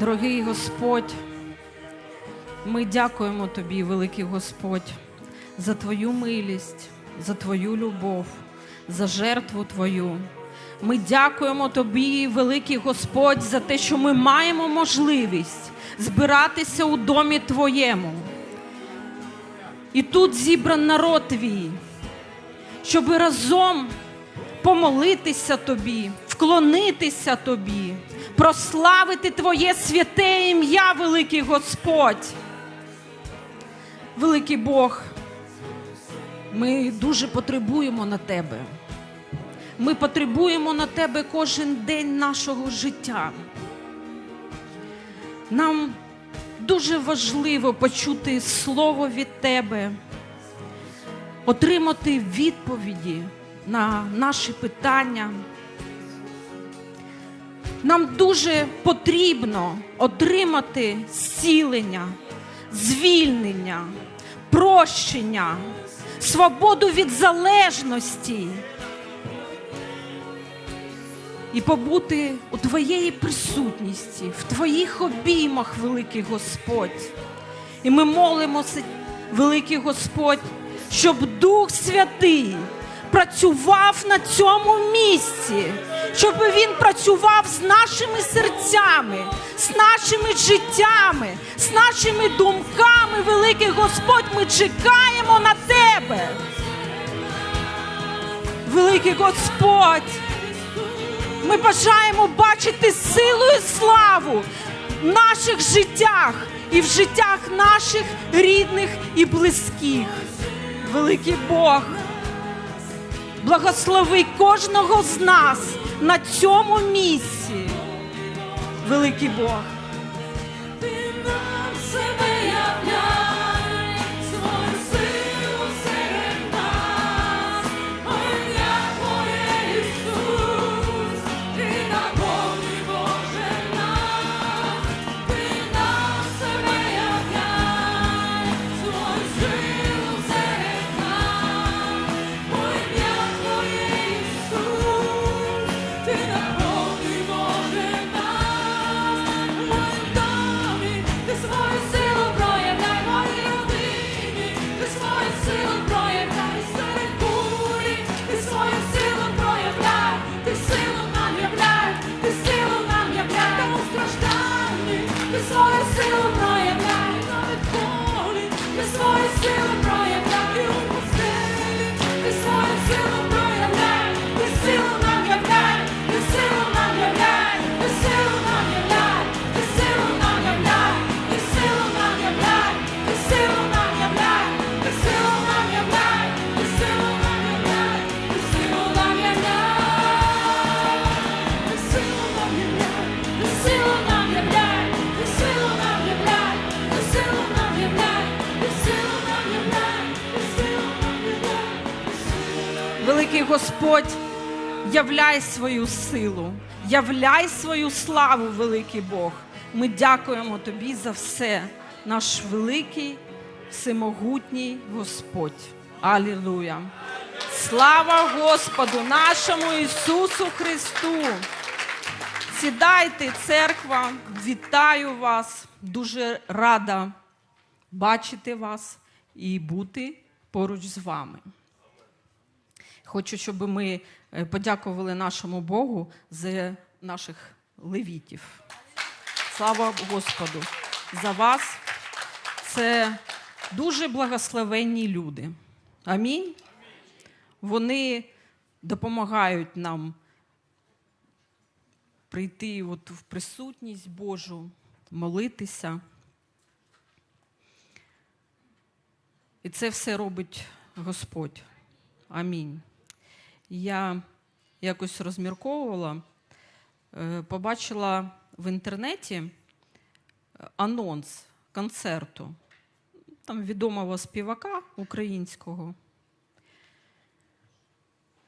Дорогий Господь, ми дякуємо Тобі, великий Господь, за Твою милість, за Твою любов, за жертву Твою. Ми дякуємо Тобі, великий Господь, за те, що ми маємо можливість збиратися у домі Твоєму. І тут зібран народ Твій, щоб разом помолитися Тобі, вклонитися Тобі, прославити Твоє святе ім'я, великий Господь. Великий Бог, ми дуже потребуємо на Тебе. Ми потребуємо на Тебе кожен день нашого життя. Нам дуже важливо почути слово від Тебе, отримати відповіді на наші питання. Нам дуже потрібно отримати зцілення, звільнення, прощення, свободу від залежності і побути у Твоєї присутності, в Твоїх обіймах, великий Господь. І ми молимося, великий Господь, щоб Дух Святий працював на цьому місці, щоб він працював з нашими серцями, з нашими життями, з нашими думками, великий Господь, ми чекаємо на Тебе. Великий Господь, ми бажаємо бачити силу і славу в наших життях і в життях наших рідних і близьких. Великий Бог, благослови кожного з нас на цьому місці. Великий Бог. Господь, являй свою силу, являй свою славу, великий Бог. Ми дякуємо Тобі за все, наш великий, всемогутній Господь. Алілуя! Слава Господу, нашому Ісусу Христу! Сідайте, церква, вітаю вас. Дуже рада бачити вас і бути поруч з вами. Хочу, щоб ми е, подякували нашому Богу за наших левітів. Слава Господу за вас. Це дуже благословенні люди. Амінь. Вони допомагають нам прийти от в присутність Божу, молитися. І це все робить Господь. Амінь. Я якось розмірковувала, е, побачила в інтернеті е, анонс концерту там відомого співака українського.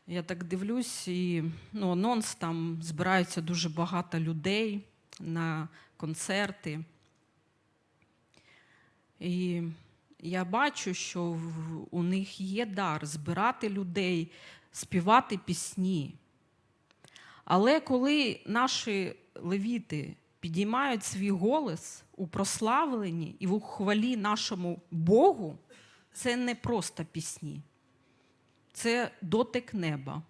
Я так дивлюсь, і ну, анонс там збирається дуже багато людей на концерти. І я бачу, що у них є дар збирати людей, співати пісні. Але коли наші левіти підіймають свій голос у прославленні і в хвалі нашому Богу, це не просто пісні, це дотик неба,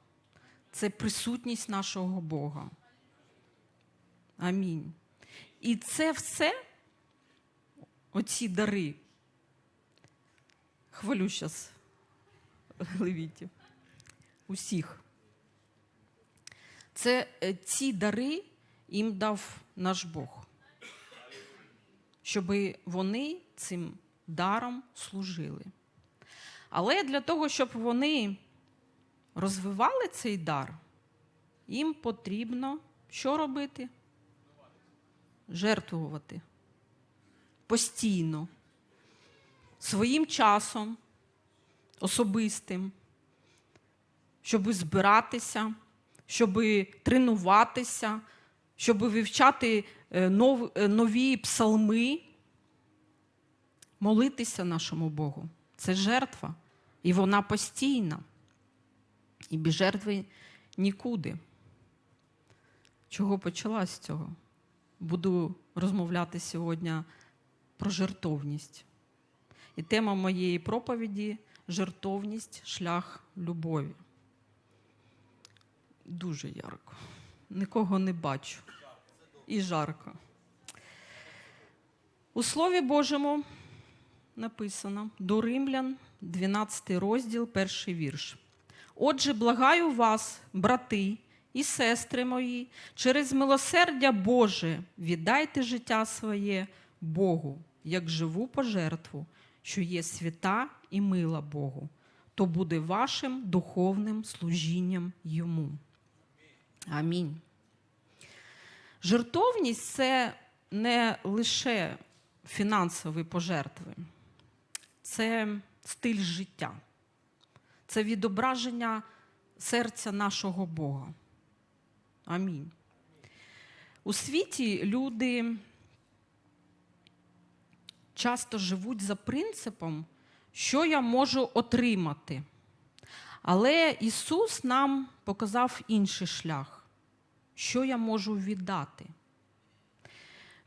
це присутність нашого Бога. Амінь. І це все, оці дари, хвалю зараз левітів, усіх. Це е, ці дари їм дав наш Бог, щоб вони цим даром служили. Але для того, щоб вони розвивали цей дар, їм потрібно що робити? Жертвувати постійно, своїм часом, особистим, щоб збиратися, щоб тренуватися, щоб вивчати е, е, нові псалми, молитися нашому Богу. Це жертва, і вона постійна. І без жертви нікуди. Чого почала з цього? Буду розмовляти сьогодні про жертовність. І тема моєї проповіді жертовність, шлях любові. Дуже ярко. Нікого не бачу. І жарко. У Слові Божому написано до Римлян, 12 розділ, перший вірш. Отже, благаю вас, брати і сестри мої, через милосердя Боже, віддайте життя своє Богу, як живу пожертву, що є свята і мила Богу, то буде вашим духовним служінням йому. Амінь. Жертовність це не лише фінансові пожертви, це стиль життя, це відображення серця нашого Бога. Амінь. У світі люди часто живуть за принципом, що я можу отримати. Але Ісус нам показав інший шлях, що я можу віддати.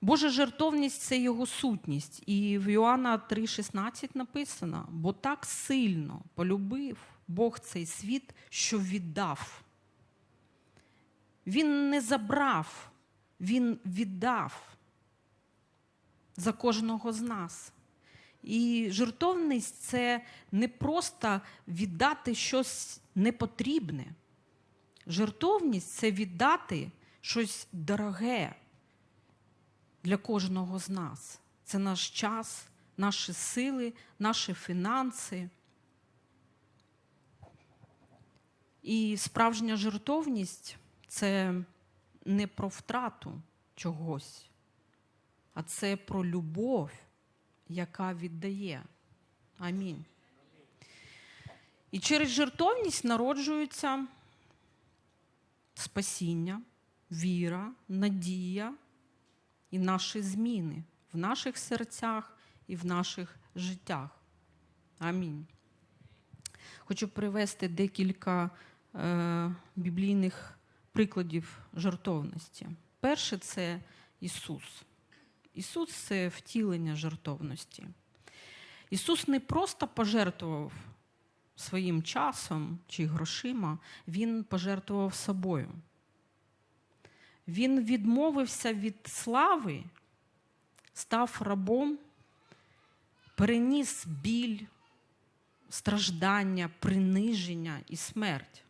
Божа жертовність це його сутність. І в Іоанна 3,16 написано: бо так сильно полюбив Бог цей світ, що віддав. Він не забрав, він віддав за кожного з нас. І жертовність це не просто віддати щось непотрібне. Жертовність це віддати щось дороге для кожного з нас. Це наш час, наші сили, наші фінанси. І справжня жертовність це не про втрату чогось, а це про любов, яка віддає. Амінь. І через жертовність народжується спасіння, віра, надія і наші зміни в наших серцях і в наших життях. Амінь. Хочу привести декілька е, біблійних прикладів жертовності. Перше це Ісус. Ісус це втілення жертовності. Ісус не просто пожертвував своїм часом чи грошима, Він пожертвував собою. Він відмовився від слави, став рабом, переніс біль, страждання, приниження і смерть.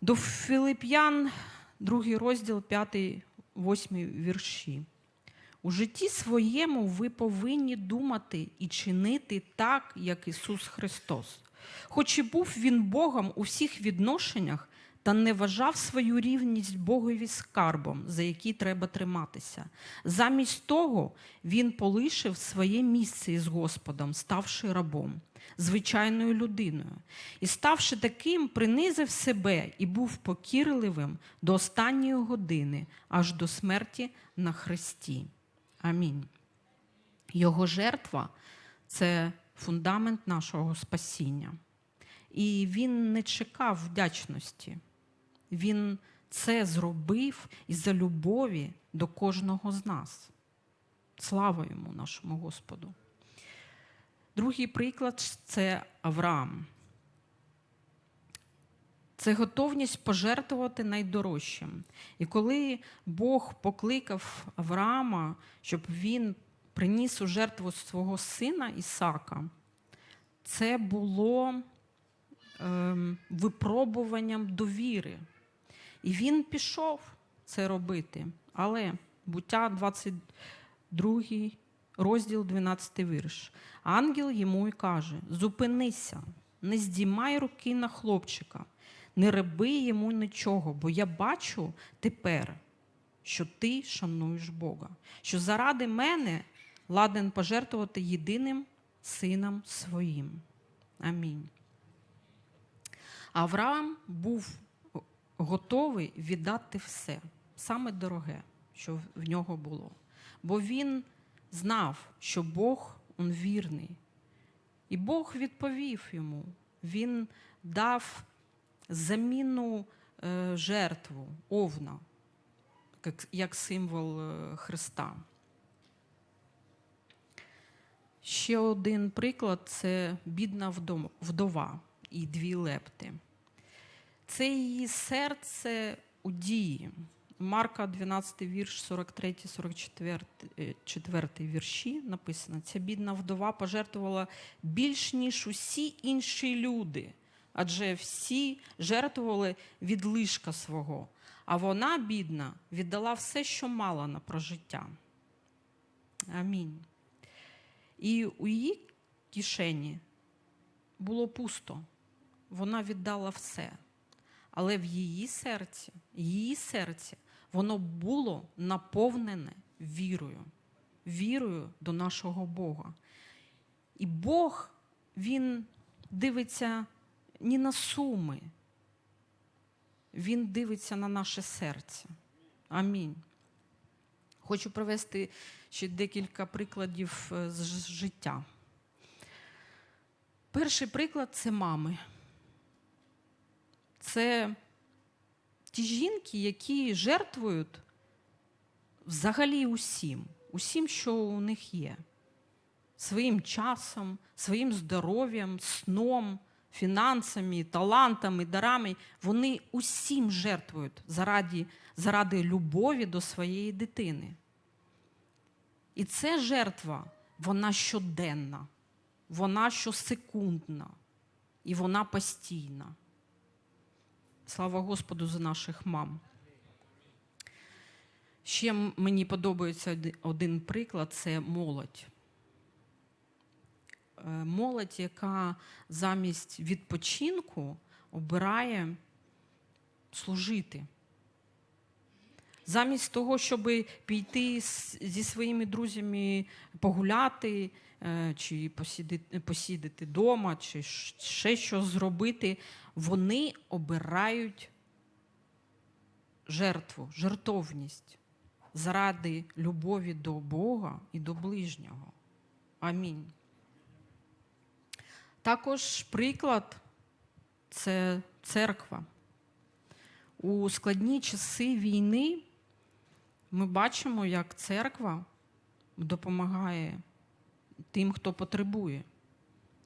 До Филип'ян, другий розділ, 5, 8 вірші. У житті своєму ви повинні думати і чинити так, як Ісус Христос. Хоч і був Він Богом у всіх відношеннях, та не вважав свою рівність Богові скарбом, за який треба триматися. Замість того він полишив своє місце із Господом, ставши рабом, звичайною людиною. І, ставши таким, принизив себе і був покірливим до останньої години, аж до смерті на хресті. Амінь. Його жертва це фундамент нашого спасіння. І він не чекав вдячності. Він це зробив із-за любові до кожного з нас. Слава йому, нашому Господу. Другий приклад це Авраам. Це готовність пожертвувати найдорожчим. І коли Бог покликав Авраама, щоб він приніс у жертву свого сина Ісака, це було ем, випробуванням довіри. І він пішов це робити. Але буття 22 розділ 12 вірш. Ангел йому й каже: Зупинися, не здіймай руки на хлопчика, не роби йому нічого, бо я бачу тепер, що ти шануєш Бога, що заради мене ладен пожертвувати єдиним сином своїм. Амінь. Авраам був готовий віддати все, саме дороге, що в нього було. Бо він знав, що Бог он вірний. І Бог відповів йому. Він дав замінну е, жертву овна, як, як символ е, Христа. Ще один приклад це бідна вдова і дві лепти. Це її серце у дії. Марка 12 вірш, 43, 44 е, вірші написано: ця бідна вдова пожертвувала більш ніж усі інші люди, адже всі жертвували від лишка свого. А вона, бідна, віддала все, що мала на прожиття. Амінь. І у її кишені було пусто. Вона віддала все. Але в її серці, її серці, воно було наповнене вірою, вірою до нашого Бога. І Бог, Він дивиться не на суми, Він дивиться на наше серце. Амінь. Хочу привести ще декілька прикладів е, з життя. Перший приклад це мами. Це ті жінки, які жертвують взагалі усім, усім, що у них є. Своїм часом, своїм здоров'ям, сном, фінансами, талантами, дарами. Вони усім жертвують заради, заради любові до своєї дитини. І ця жертва, вона щоденна, вона щосекундна, і вона постійна. Слава Господу за наших мам. Ще мені подобається один приклад це молодь. Е, Молодь, яка замість відпочинку обирає служити. Замість того, щоб піти зі своїми друзями погуляти, чи посідати, посідати вдома, чи ще щось зробити, вони обирають жертву, жертовність заради любові до Бога і до ближнього. Амінь. Також приклад це церква. У складні часи війни ми бачимо, як церква допомагає тим, хто потребує.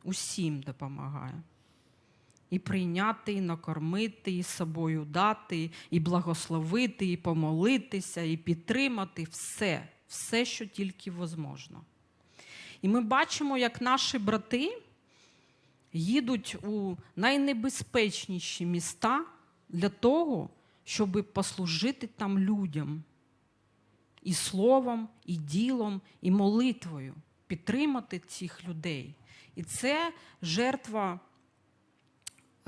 Усім допомагає. І прийняти, і накормити, і собою дати, і благословити, і помолитися, і підтримати все, все, що тільки возможно. І ми бачимо, як наші брати їдуть у найнебезпечніші міста для того, щоб послужити там людям і словом, і ділом, і молитвою, підтримати цих людей. І це жертва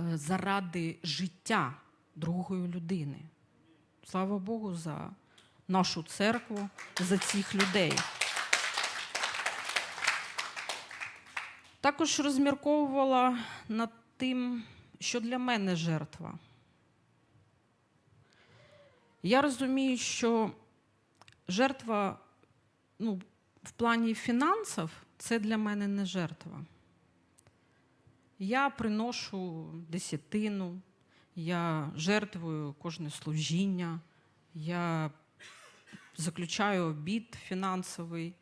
е, заради життя другої людини. Слава Богу, за нашу церкву, за цих людей. Також розмірковувала над тим, що для мене жертва. Я розумію, що жертва ну, в плані фінансів це для мене не жертва. Я приношу десятину, я жертвую кожне служіння, я заключаю обід фінансовий.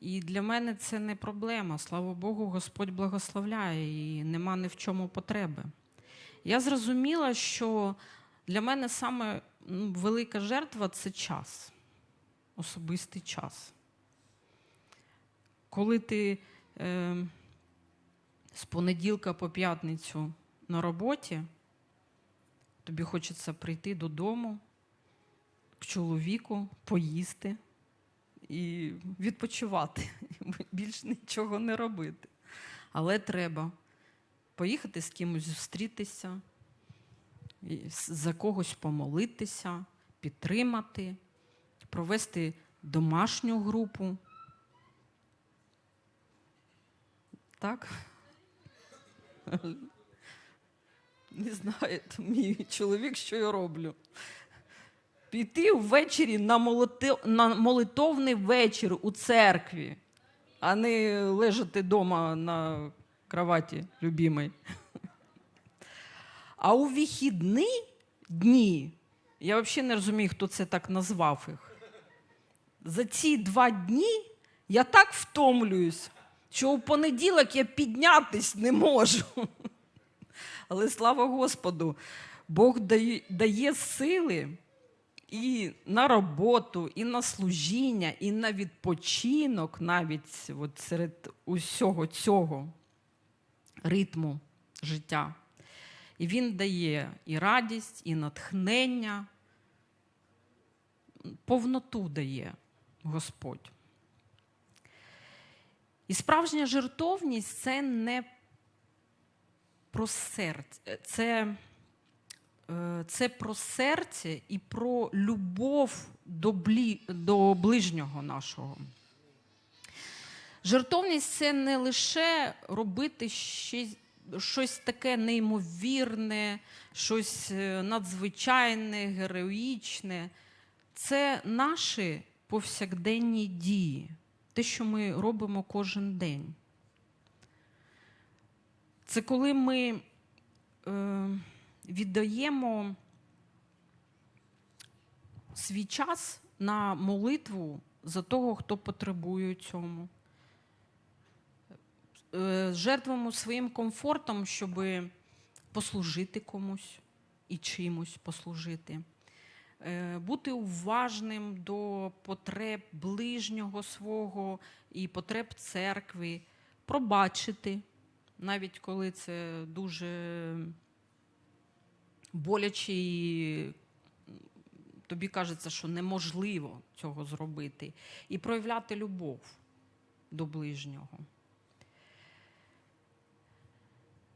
І для мене це не проблема. Слава Богу, Господь благословляє і нема ні в чому потреби. Я зрозуміла, що для мене саме ну, велика жертва це час, особистий час. Коли ти е, з понеділка по п'ятницю на роботі, тобі хочеться прийти додому к чоловіку, поїсти і відпочивати, більш нічого не робити. Але треба поїхати з кимось зустрітися, за когось помолитися, підтримати, провести домашню групу. Так? Не знаю, то мій чоловік, що я роблю. Піти ввечері на, молоти... на молитовний вечір у церкві, а не лежати вдома на кроваті любимой. А у вихідні дні, я взагалі не розумію, хто це так назвав їх. За ці два дні я так втомлююсь, що у понеділок я піднятись не можу. Але слава Господу, Бог дає, сили і на роботу, і на служіння, і на відпочинок, навіть от серед усього цього ритму життя. І він дає і радість, і натхнення, повноту дає Господь. І справжня жертовність це не про серце, це, е, це про серце і про любов до, блі, до ближнього нашого. Жертовність це не лише робити щось, щось таке неймовірне, щось е, надзвичайне, героїчне. Це наші повсякденні дії, те, що ми робимо кожен день. Це коли ми е, віддаємо свій час на молитву за того, хто потребує цьому. Е, жертвуємо своїм комфортом, щоб послужити комусь і чимось послужити. Е, Бути уважним до потреб ближнього свого і потреб церкви, пробачити, навіть коли це дуже боляче і тобі кажеться, що неможливо цього зробити, і проявляти любов до ближнього.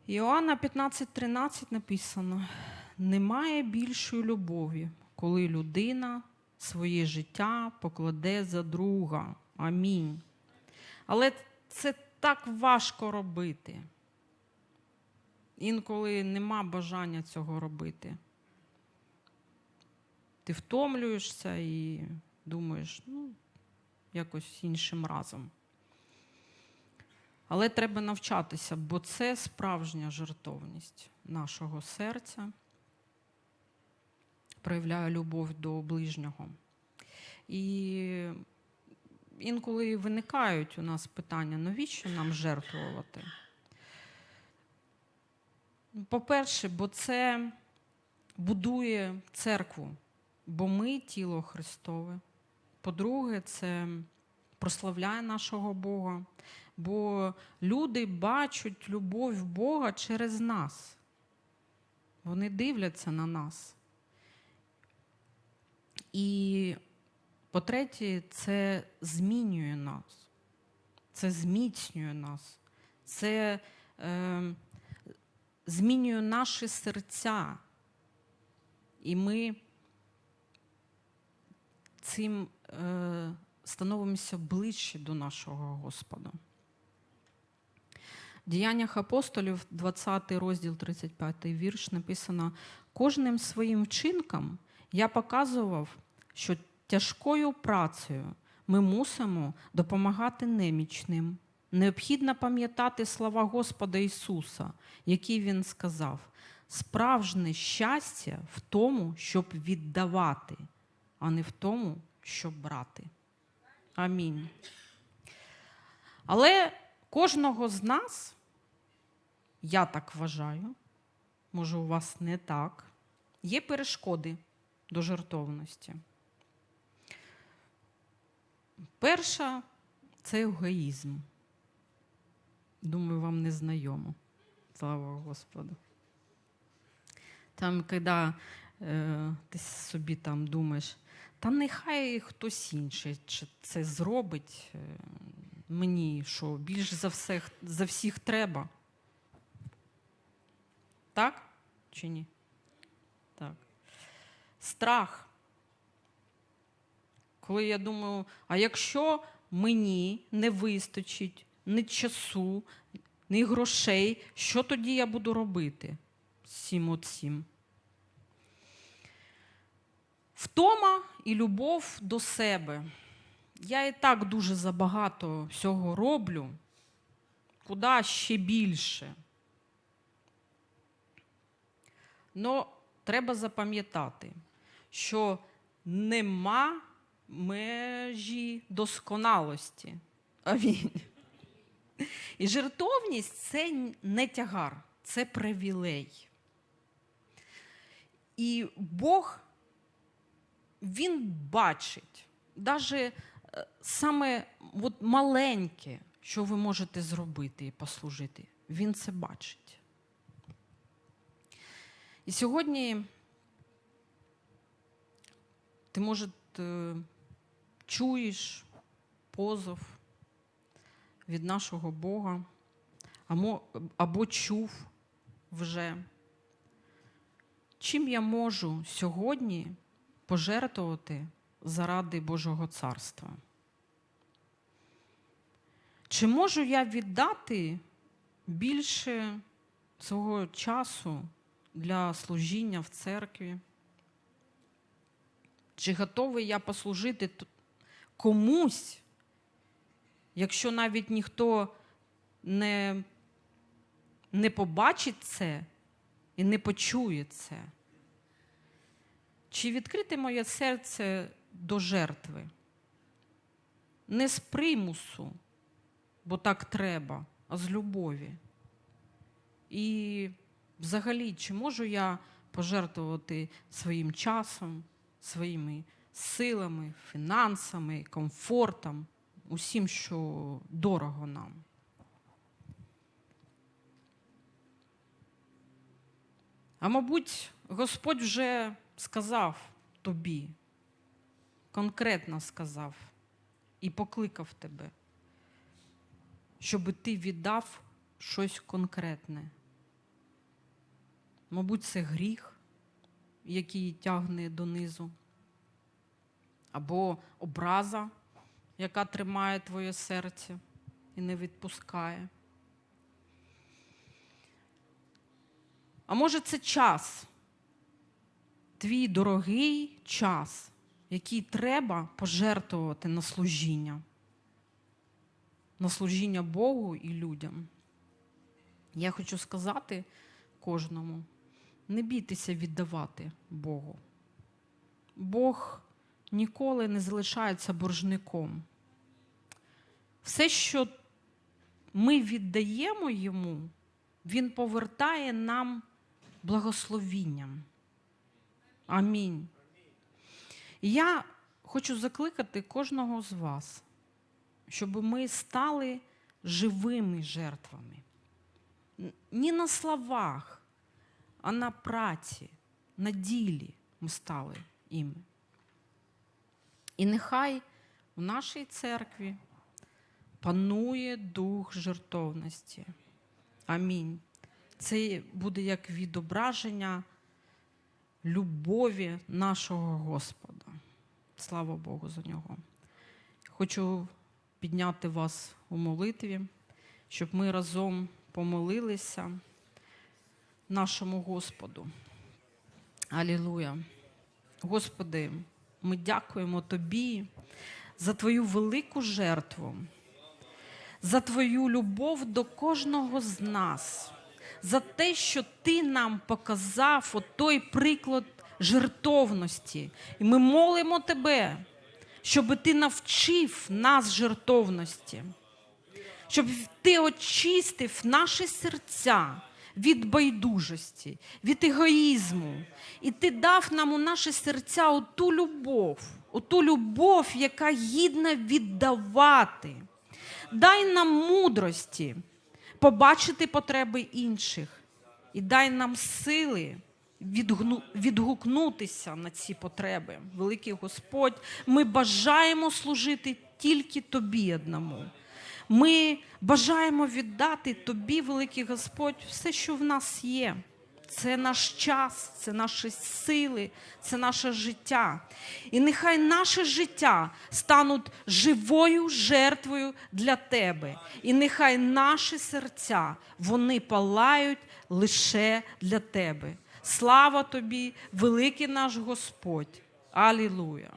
Іоанна 15:13 написано: немає більшої любові, коли людина своє життя покладе за друга. Амінь. Але це так важко робити. Інколи нема бажання цього робити. Ти втомлюєшся і думаєш, ну, якось іншим разом. Але треба навчатися, бо це справжня жертовність нашого серця, проявляє любов до ближнього. І інколи виникають у нас питання, навіщо нам жертвувати? По-перше, бо це будує церкву, бо ми тіло Христове. По-друге, це прославляє нашого Бога, бо люди бачать любов Бога через нас. Вони дивляться на нас. І по-третє, це змінює нас, це зміцнює нас, це е, змінює наші серця. І ми цим е, становимося ближче до нашого Господа. В діяннях апостолів, 20 розділ, 35 вірш, написано: кожним своїм вчинком я показував, що тяжкою працею ми мусимо допомагати немічним. Необхідно пам'ятати слова Господа Ісуса, які Він сказав: справжнє щастя в тому, щоб віддавати, а не в тому, щоб брати. Амінь. Але кожного з нас, я так вважаю, може, у вас не так, є перешкоди до жертовності. Перша це егоїзм. Думаю, вам не знайомо. Слава Господу. Там, коли е, ти собі там думаєш, та нехай хтось інший чи це зробить. е, Мені що, більш за, все, за всіх треба. Так чи ні? Так. Страх. Коли я думаю, а якщо мені не вистачить ні часу, ні грошей, що тоді я буду робити цим от цим? Втома і любов до себе. Я і так дуже забагато всього роблю, куди ще більше. Но треба запам'ятати, що нема межі досконалості. Амінь. І жертовність це не тягар, це привілей. І Бог, Він бачить навіть саме от маленьке, що ви можете зробити і послужити. Він це бачить. І сьогодні ти, може, е, чуєш позов від нашого Бога, або, чув вже, чим я можу сьогодні пожертвувати заради Божого царства? Чи можу я віддати більше свого часу для служіння в церкві? Чи готовий я послужити комусь, якщо навіть ніхто не, не побачить це і не почує це? Чи відкрите моє серце до жертви? Не з примусу, бо так треба, а з любові. І взагалі, чи можу я пожертвувати своїм часом, своїми силами, фінансами, комфортом, усім, що дорого нам? А мабуть, Господь вже сказав тобі, конкретно сказав і покликав тебе, щоб ти віддав щось конкретне. Мабуть, це гріх, який тягне донизу, або образа, яка тримає твоє серце і не відпускає. А може, це час, твій дорогий час, який треба пожертвувати на служіння, на служіння Богу і людям. Я хочу сказати кожному: не бійтеся віддавати Богу. Бог ніколи не залишається боржником. Все, що ми віддаємо йому, він повертає нам благословінням. Амінь. Я хочу закликати кожного з вас, щоб ми стали живими жертвами. Н- Не на словах, а на праці, на ділі ми стали іми. І нехай в нашій церкві панує дух жертовності. Амінь. Це буде як відображення любові нашого Господа. Слава Богу за нього. Хочу підняти вас у молитві, щоб ми разом помолилися нашому Господу. Алілуя. Господи, ми дякуємо Тобі за Твою велику жертву, за Твою любов до кожного з нас, за те, що ти нам показав от той приклад жертовності. І ми молимо тебе, щоб ти навчив нас жертовності, щоб ти очистив наші серця від байдужості, від егоїзму. І ти дав нам у наші серця оту любов, оту любов, яка гідна віддавати. Дай нам мудрості побачити потреби інших і дай нам сили відгну- відгукнутися на ці потреби. Великий Господь, ми бажаємо служити тільки Тобі одному. Ми бажаємо віддати Тобі, великий Господь, все, що в нас є. Це наш час, це наші сили, це наше життя. І нехай наше життя стануть живою жертвою для тебе. І нехай наші серця вони палають лише для тебе. Слава тобі, великий наш Господь. Алілуя!